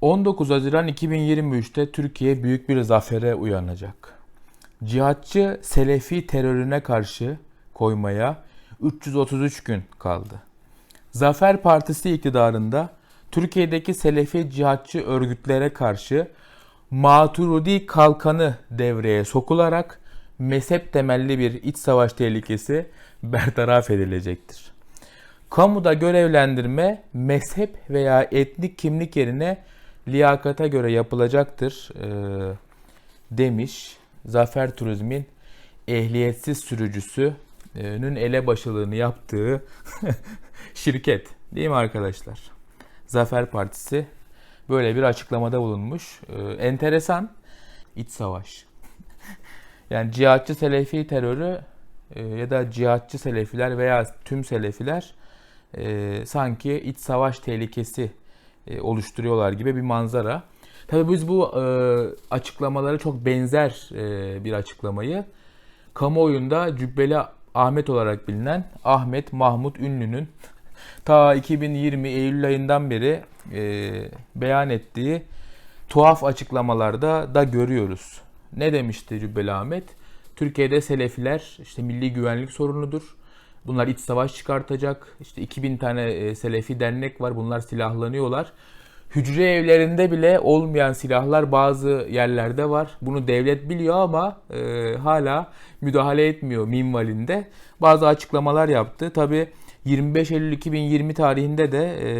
19 Haziran 2023'te Türkiye büyük bir zafere uyanacak. Cihatçı Selefi terörüne karşı koymaya 333 gün kaldı. Zafer Partisi iktidarında Türkiye'deki Selefi cihatçı örgütlere karşı Maturidi kalkanı devreye sokularak mezhep temelli bir iç savaş tehlikesi bertaraf edilecektir. Kamuda görevlendirme mezhep veya etnik kimlik yerine liyakata göre yapılacaktır eee, demiş Zafer Turizm'in ehliyetsiz sürücüsünün elebaşılığını yaptığı şirket değil mi arkadaşlar? Zafer Partisi böyle bir açıklamada bulunmuş. Eee, enteresan iç savaş. Yani cihatçı selefi terörü e, ya da cihatçı selefiler veya tüm selefiler e, sanki iç savaş tehlikesi e, oluşturuyorlar gibi bir manzara. Tabii biz bu e, açıklamaları çok benzer e, bir açıklamayı kamuoyunda Cübbeli Ahmet olarak bilinen Ahmet Mahmut Ünlü'nün ta 2020 Eylül ayından beri e, beyan ettiği tuhaf açıklamalarda da görüyoruz. Ne demişti Cübbeli Ahmet? Türkiye'de Selefiler işte milli güvenlik sorunudur. Bunlar iç savaş çıkartacak. İşte 2000 tane e, Selefi dernek var. Bunlar silahlanıyorlar. Hücre evlerinde bile olmayan silahlar bazı yerlerde var. Bunu devlet biliyor ama e, hala müdahale etmiyor minvalinde. Bazı açıklamalar yaptı. Tabi 25 Eylül 2020 tarihinde de e,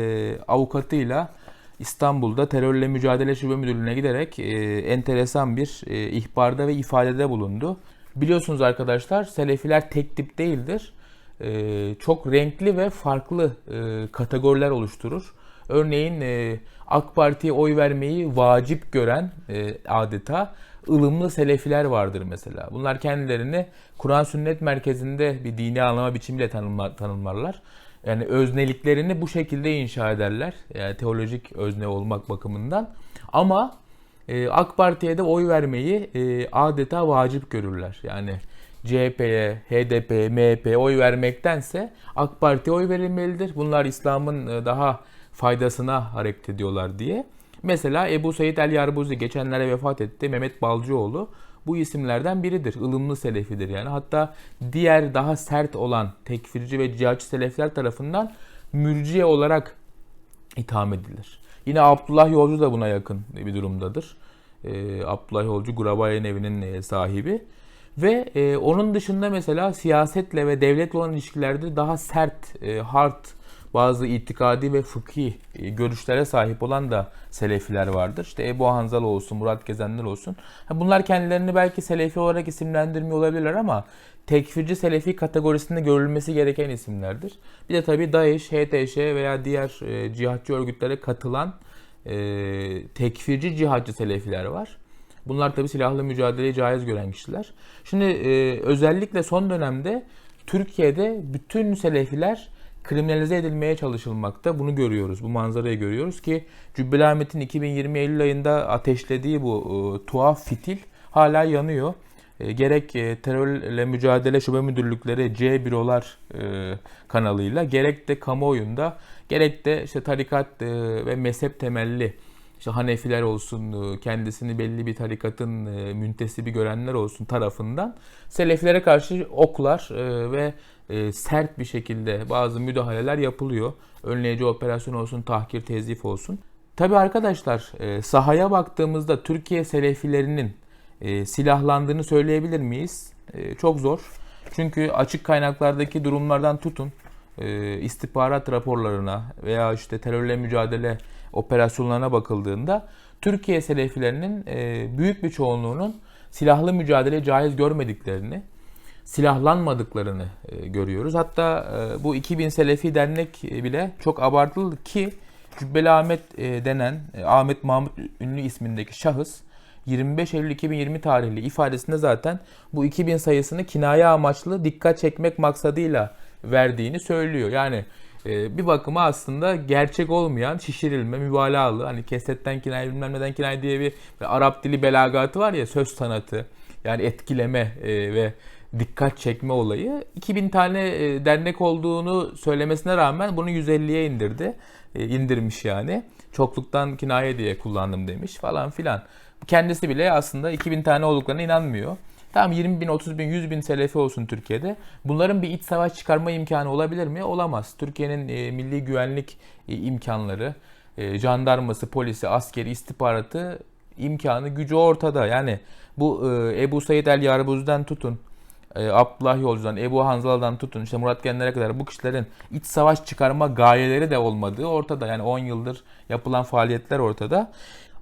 avukatıyla İstanbul'da terörle mücadele şube müdürlüğüne giderek e, enteresan bir e, ihbarda ve ifadede bulundu. Biliyorsunuz arkadaşlar Selefiler tek tip değildir. E, çok renkli ve farklı e, kategoriler oluşturur. Örneğin e, AK Parti'ye oy vermeyi vacip gören e, adeta ılımlı Selefiler vardır mesela. Bunlar kendilerini Kur'an sünnet merkezinde bir dini anlama biçimiyle tanımla- tanımlarlar. Yani özneliklerini bu şekilde inşa ederler. Yani teolojik özne olmak bakımından. Ama e, AK Parti'ye de oy vermeyi adeta vacip görürler. Yani CHP'ye, HDP'ye, MHP'ye oy vermektense AK Parti'ye oy verilmelidir. Bunlar İslam'ın e, daha faydasına hareket ediyorlar diye. Mesela Ebu Said El Yarbuzi geçenlerde vefat etti. Mehmet Balcıoğlu bu isimlerden biridir. ılımlı selefidir yani. Hatta diğer daha sert olan tekfirci ve cihatçı selefler tarafından mürciye olarak itham edilir. Yine Abdullah Yolcu da buna yakın bir durumdadır. Ee, Abdullah Yolcu Gurabayen evinin e, sahibi. Ve e, onun dışında mesela siyasetle ve devletle olan ilişkilerde daha sert, e, hard bazı itikadi ve fıkhi e, görüşlere sahip olan da selefiler vardır. İşte Ebu Hanzal olsun, Murat Gezenler olsun. Bunlar kendilerini belki selefi olarak isimlendirmiyor olabilirler ama tekfirci selefi kategorisinde görülmesi gereken isimlerdir. Bir de tabii DAEŞ, HTŞ veya diğer e, cihatçı örgütlere katılan e, tekfirci cihatçı selefiler var. Bunlar tabii silahlı mücadeleyi caiz gören kişiler. Şimdi e, özellikle son dönemde Türkiye'de bütün selefiler kriminalize edilmeye çalışılmakta. Bunu görüyoruz. Bu manzarayı görüyoruz ki Cübbeli Ahmet'in 2020 Eylül ayında ateşlediği bu e, tuhaf fitil hala yanıyor. E, gerek e, terörle mücadele şube müdürlükleri C bürolar e, kanalıyla gerek de kamuoyunda gerek de işte tarikat e, ve mezhep temelli işte Hanefiler olsun, e, kendisini belli bir tarikatın e, müntesibi görenler olsun tarafından Selefilere karşı oklar e, ve sert bir şekilde bazı müdahaleler yapılıyor. Önleyici operasyon olsun, tahkir, tezif olsun. Tabi arkadaşlar sahaya baktığımızda Türkiye Selefilerinin silahlandığını söyleyebilir miyiz? Çok zor. Çünkü açık kaynaklardaki durumlardan tutun e, istihbarat raporlarına veya işte terörle mücadele operasyonlarına bakıldığında Türkiye Selefilerinin e, büyük bir çoğunluğunun silahlı mücadele caiz görmediklerini, silahlanmadıklarını e, görüyoruz. Hatta e, bu 2000 Selefi dernek bile çok abartılı ki Cübbeli Ahmet denen e, Ahmet Mahmut Ünlü ismindeki şahıs 25 Eylül 2020 tarihli ifadesinde zaten bu 2000 sayısını kinaye amaçlı dikkat çekmek maksadıyla verdiğini söylüyor. Yani e, bir bakıma aslında gerçek olmayan şişirilme, mübalağalı hani kesetten kinaye bilmem neden kinaye diye bir, Arap dili belagatı var ya söz sanatı yani etkileme e, ve dikkat çekme olayı. 2000 tane e, dernek olduğunu söylemesine rağmen bunu 150'ye indirdi. İndirmiş yani. Çokluktan kinaye diye kullandım demiş falan filan. Kendisi bile aslında 2000 tane olduklarına inanmıyor. Tamam 20 bin, 30 bin, 100 bin selefi olsun Türkiye'de. Bunların bir iç savaş çıkarma imkanı olabilir mi? Olamaz. Türkiye'nin e, milli güvenlik e, imkanları, e, jandarması, polisi, askeri, istihbaratı imkanı, gücü ortada. Yani bu e, Ebu Said El Yarbuz'dan tutun, e, Abdullah Yolcu'dan, Ebu Hanzala'dan tutun, işte Murat Genler'e kadar bu kişilerin iç savaş çıkarma gayeleri de olmadığı ortada. Yani 10 yıldır yapılan faaliyetler ortada.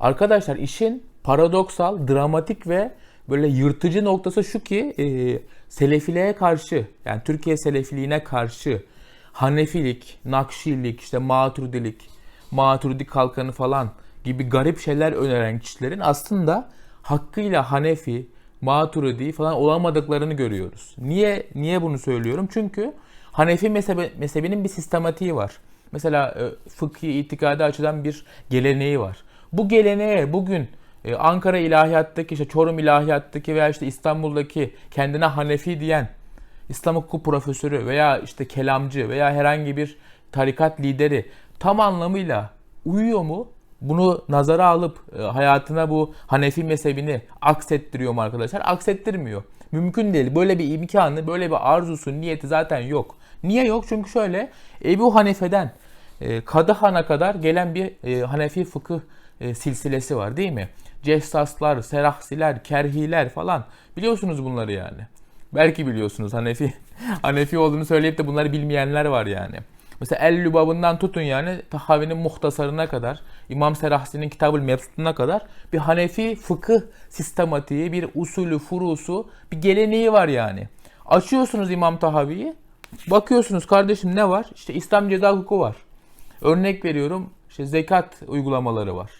Arkadaşlar işin paradoksal, dramatik ve böyle yırtıcı noktası şu ki e, Selefiliğe karşı yani Türkiye Selefiliğine karşı Hanefilik, Nakşilik, işte Maturidilik, Maturidi kalkanı falan gibi garip şeyler öneren kişilerin aslında hakkıyla Hanefi, Maturidi falan olamadıklarını görüyoruz. Niye niye bunu söylüyorum? Çünkü Hanefi mezhebi, mezhebinin bir sistematiği var. Mesela e, fıkhi, itikadi açıdan bir geleneği var. Bu geleneğe bugün e, Ankara ilahiyattaki, işte Çorum ilahiyattaki veya işte İstanbul'daki kendine Hanefi diyen İslam hukuku profesörü veya işte kelamcı veya herhangi bir tarikat lideri tam anlamıyla uyuyor mu? Bunu nazara alıp e, hayatına bu Hanefi mezhebini aksettiriyor mu arkadaşlar? Aksettirmiyor. Mümkün değil. Böyle bir imkanı, böyle bir arzusu, niyeti zaten yok. Niye yok? Çünkü şöyle Ebu Hanife'den e, Kadıhan'a kadar gelen bir e, Hanefi fıkıh e, silsilesi var değil mi? Cessaslar, Serahsiler, Kerhiler falan. Biliyorsunuz bunları yani. Belki biliyorsunuz Hanefi Hanefi olduğunu söyleyip de bunları bilmeyenler var yani. Mesela El Lübab'ından tutun yani Tahavi'nin muhtasarına kadar, İmam Serahsi'nin Kitabül kadar bir Hanefi fıkıh sistematiği, bir usulü, furusu, bir geleneği var yani. Açıyorsunuz İmam Tahavi'yi, bakıyorsunuz kardeşim ne var? İşte İslam ceza hukuku var. Örnek veriyorum, işte zekat uygulamaları var.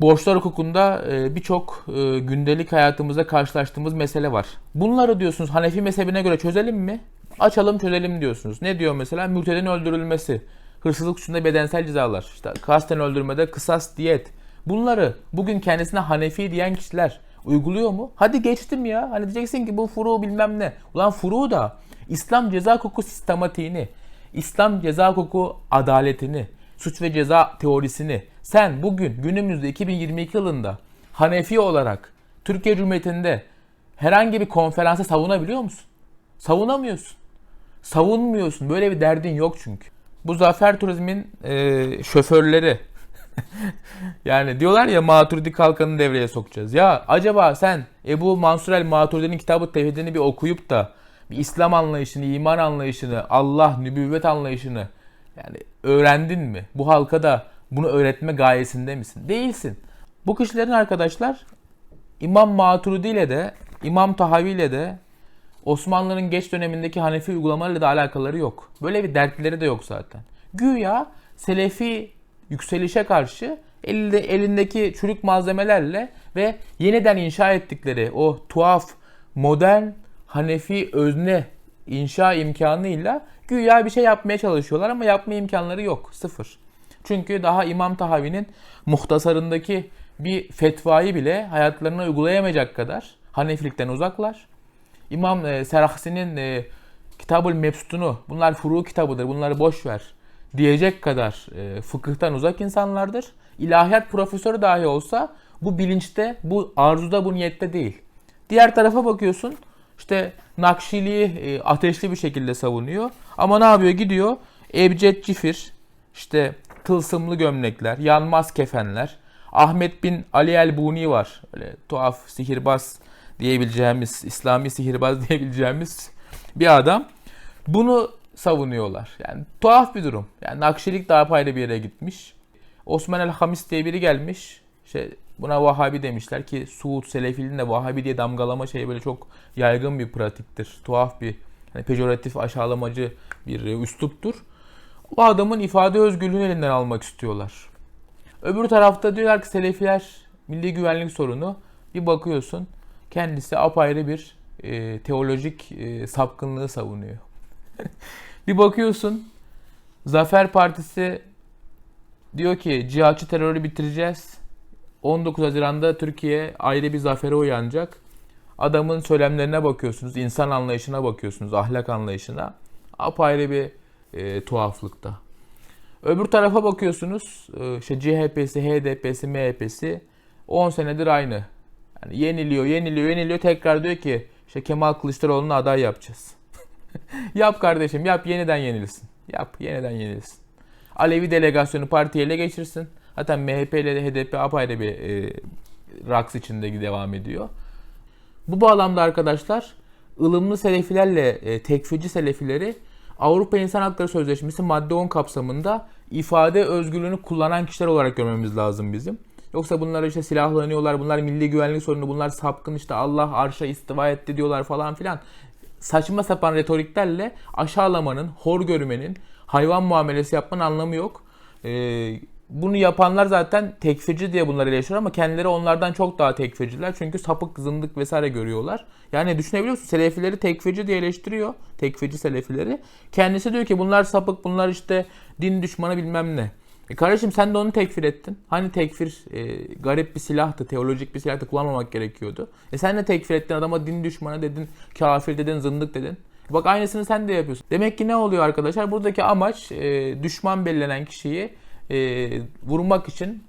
Borçlar hukukunda e, birçok e, gündelik hayatımızda karşılaştığımız mesele var. Bunları diyorsunuz Hanefi mezhebine göre çözelim mi? Açalım çözelim diyorsunuz. Ne diyor mesela? Mürtedin öldürülmesi, hırsızlık suçunda bedensel cezalar, işte kasten öldürmede kısas diyet. Bunları bugün kendisine Hanefi diyen kişiler uyguluyor mu? Hadi geçtim ya. Hani diyeceksin ki bu furu bilmem ne. Ulan furu da İslam ceza hukuku sistematiğini, İslam ceza hukuku adaletini, suç ve ceza teorisini sen bugün günümüzde 2022 yılında Hanefi olarak Türkiye Cumhuriyeti'nde herhangi bir konferansa savunabiliyor musun? Savunamıyorsun. Savunmuyorsun. Böyle bir derdin yok çünkü. Bu Zafer Turizm'in e, şoförleri yani diyorlar ya Maturidi kalkanı devreye sokacağız. Ya acaba sen Ebu Mansur el Maturidi'nin kitabı tevhidini bir okuyup da bir İslam anlayışını, iman anlayışını, Allah, nübüvvet anlayışını yani öğrendin mi? Bu halka da bunu öğretme gayesinde misin? Değilsin. Bu kişilerin arkadaşlar İmam Maturidi ile de İmam Tahavi ile de Osmanlı'nın geç dönemindeki Hanefi uygulamalarıyla da alakaları yok. Böyle bir dertleri de yok zaten. Güya Selefi yükselişe karşı elinde, elindeki çürük malzemelerle ve yeniden inşa ettikleri o tuhaf, modern Hanefi özne inşa imkanıyla güya bir şey yapmaya çalışıyorlar ama yapma imkanları yok. Sıfır. Çünkü daha İmam Tahavi'nin muhtasarındaki bir fetvayı bile hayatlarına uygulayamayacak kadar Hanefilikten uzaklar. İmam e, Serahsi'nin e, Kitabül Mebsut'unu bunlar furu kitabıdır bunları boş ver diyecek kadar e, fıkıhtan uzak insanlardır. İlahiyat profesörü dahi olsa bu bilinçte, bu arzuda, bu niyette değil. Diğer tarafa bakıyorsun işte Nakşiliği e, ateşli bir şekilde savunuyor. Ama ne yapıyor? Gidiyor Ebced Cifir, işte tılsımlı gömlekler, yanmaz kefenler. Ahmet bin Ali el Buni var. Öyle tuhaf sihirbaz diyebileceğimiz, İslami sihirbaz diyebileceğimiz bir adam. Bunu savunuyorlar. Yani tuhaf bir durum. Yani Nakşilik daha apayrı bir yere gitmiş. Osman el Hamis diye biri gelmiş. İşte buna Vahabi demişler ki Suud Selefiliğin de Vahabi diye damgalama şey böyle çok yaygın bir pratiktir. Tuhaf bir hani pejoratif aşağılamacı bir üsluptur. O adamın ifade özgürlüğünü elinden almak istiyorlar. Öbür tarafta diyorlar ki Selefiler milli güvenlik sorunu. Bir bakıyorsun kendisi apayrı bir e, teolojik e, sapkınlığı savunuyor. bir bakıyorsun Zafer Partisi diyor ki cihatçı terörü bitireceğiz. 19 Haziran'da Türkiye ayrı bir zafere uyanacak. Adamın söylemlerine bakıyorsunuz, insan anlayışına bakıyorsunuz, ahlak anlayışına. Apayrı bir e, tuhaflıkta. Öbür tarafa bakıyorsunuz, e, işte CHP'si, HDP'si, MHP'si 10 senedir aynı. Yani yeniliyor, yeniliyor, yeniliyor. Tekrar diyor ki işte Kemal Kılıçdaroğlu'nu aday yapacağız. yap kardeşim, yap yeniden yenilsin. Yap, yeniden yenilsin. Alevi delegasyonu partiye ele geçirsin. Zaten MHP ile HDP apayrı bir e, raks içinde devam ediyor. Bu bağlamda arkadaşlar ılımlı selefilerle e, tekfirci selefileri Avrupa İnsan Hakları Sözleşmesi madde 10 kapsamında ifade özgürlüğünü kullanan kişiler olarak görmemiz lazım bizim. Yoksa bunlar işte silahlanıyorlar, bunlar milli güvenlik sorunu, bunlar sapkın işte Allah arşa istiva etti diyorlar falan filan. Saçma sapan retoriklerle aşağılamanın, hor görmenin, hayvan muamelesi yapmanın anlamı yok. Ee, bunu yapanlar zaten tekfirci diye bunları eleştiriyor ama kendileri onlardan çok daha tekfirciler. Çünkü sapık, zındık vesaire görüyorlar. Yani düşünebiliyor musun? Selefileri tekfirci diye eleştiriyor. Tekfirci selefileri. Kendisi diyor ki bunlar sapık, bunlar işte din düşmanı bilmem ne. E kardeşim sen de onu tekfir ettin. Hani tekfir e, garip bir silahtı, teolojik bir silahtı kullanmamak gerekiyordu. E sen de tekfir ettin adama din düşmanı dedin, kafir dedin, zındık dedin. Bak aynısını sen de yapıyorsun. Demek ki ne oluyor arkadaşlar? Buradaki amaç e, düşman belirlenen kişiyi e, vurmak için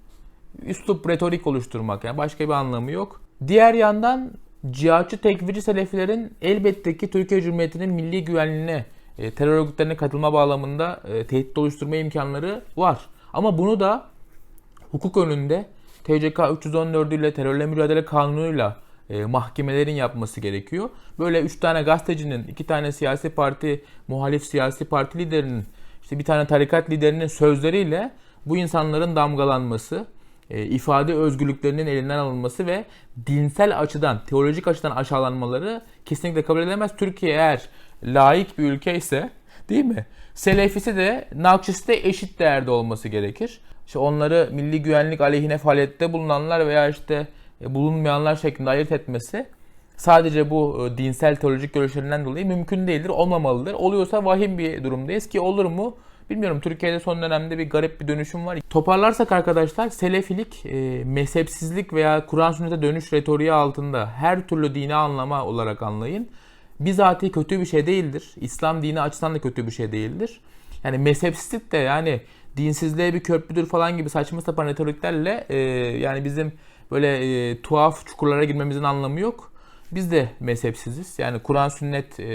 üslup retorik oluşturmak. Yani başka bir anlamı yok. Diğer yandan cihatçı tekfirci selefilerin elbette ki Türkiye Cumhuriyeti'nin milli güvenliğine, e, terör örgütlerine katılma bağlamında e, tehdit oluşturma imkanları var. Ama bunu da hukuk önünde TCK 314 ile terörle mücadele kanunuyla e, mahkemelerin yapması gerekiyor. Böyle 3 tane gazetecinin, 2 tane siyasi parti, muhalif siyasi parti liderinin, işte bir tane tarikat liderinin sözleriyle bu insanların damgalanması, e, ifade özgürlüklerinin elinden alınması ve dinsel açıdan, teolojik açıdan aşağılanmaları kesinlikle kabul edilemez. Türkiye eğer laik bir ülke ise değil mi? Selefisi de Nakşisi de eşit değerde olması gerekir. İşte onları milli güvenlik aleyhine faaliyette bulunanlar veya işte e, bulunmayanlar şeklinde ayırt etmesi sadece bu e, dinsel teolojik görüşlerinden dolayı mümkün değildir, olmamalıdır. Oluyorsa vahim bir durumdayız ki olur mu? Bilmiyorum Türkiye'de son dönemde bir garip bir dönüşüm var. Toparlarsak arkadaşlar selefilik e, mezhepsizlik veya Kur'an sünnete dönüş retoriği altında her türlü dini anlama olarak anlayın. Bizatihi kötü bir şey değildir. İslam dini açısından da kötü bir şey değildir. Yani mezhepsizlik de yani dinsizliğe bir köprüdür falan gibi saçma sapan retoriklerle e, yani bizim böyle e, tuhaf çukurlara girmemizin anlamı yok. Biz de mezhepsiziz. Yani Kur'an sünnet e,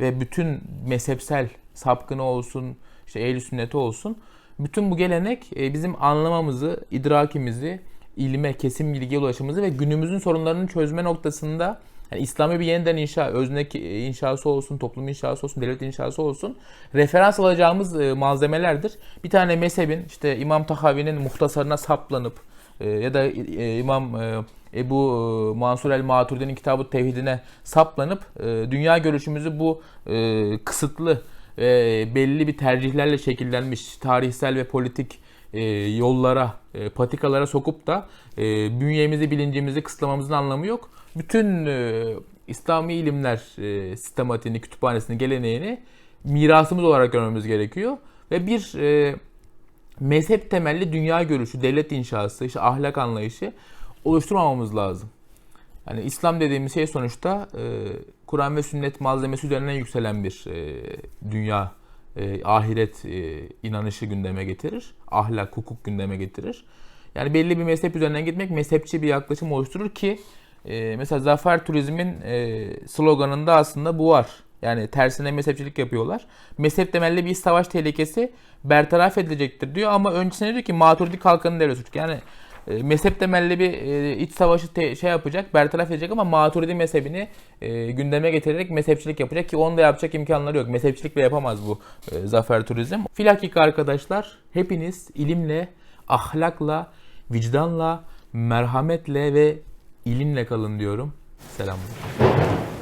ve bütün mezhepsel sapkını olsun, işte ehl sünneti olsun. Bütün bu gelenek e, bizim anlamamızı, idrakimizi, ilme, kesin bilgiye ulaşımımızı ve günümüzün sorunlarını çözme noktasında yani İslami bir yeniden inşa, öznek inşası olsun, toplum inşası olsun, devlet inşası olsun referans alacağımız e, malzemelerdir. Bir tane mezhebin işte İmam Tahavi'nin muhtasarına saplanıp e, ya da İmam Ebu Mansur el Maturidi'nin kitabı Tevhidine saplanıp dünya görüşümüzü bu kısıtlı e, belli bir tercihlerle şekillenmiş tarihsel ve politik e, yollara, e, patikalara sokup da e, bünyemizi, bilincimizi kısıtlamamızın anlamı yok. Bütün e, İslami ilimler e, sistematiğini, kütüphanesini, geleneğini mirasımız olarak görmemiz gerekiyor. Ve bir e, mezhep temelli dünya görüşü, devlet inşası, işte ahlak anlayışı oluşturmamamız lazım. Yani İslam dediğimiz şey sonuçta e, Kur'an ve sünnet malzemesi üzerinden yükselen bir e, dünya, e, ahiret e, inanışı gündeme getirir. Ahlak, hukuk gündeme getirir. Yani belli bir mezhep üzerinden gitmek mezhepçi bir yaklaşım oluşturur ki e, mesela Zafer Turizm'in e, sloganında aslında bu var. Yani tersine mezhepçilik yapıyorlar. Mezhep temelli bir savaş tehlikesi bertaraf edilecektir diyor ama öncesinde diyor ki Maturidi kalkanın devresi. Yani e, mezhep temelli bir e, iç savaşı te, şey yapacak, bertaraf edecek ama Maturidi mezhebini e, gündeme getirerek mezhepçilik yapacak ki onu da yapacak imkanları yok. Mezhepçilikle yapamaz bu e, Zafer Turizm. Filakik arkadaşlar hepiniz ilimle, ahlakla, vicdanla, merhametle ve ilimle kalın diyorum. Selamlar.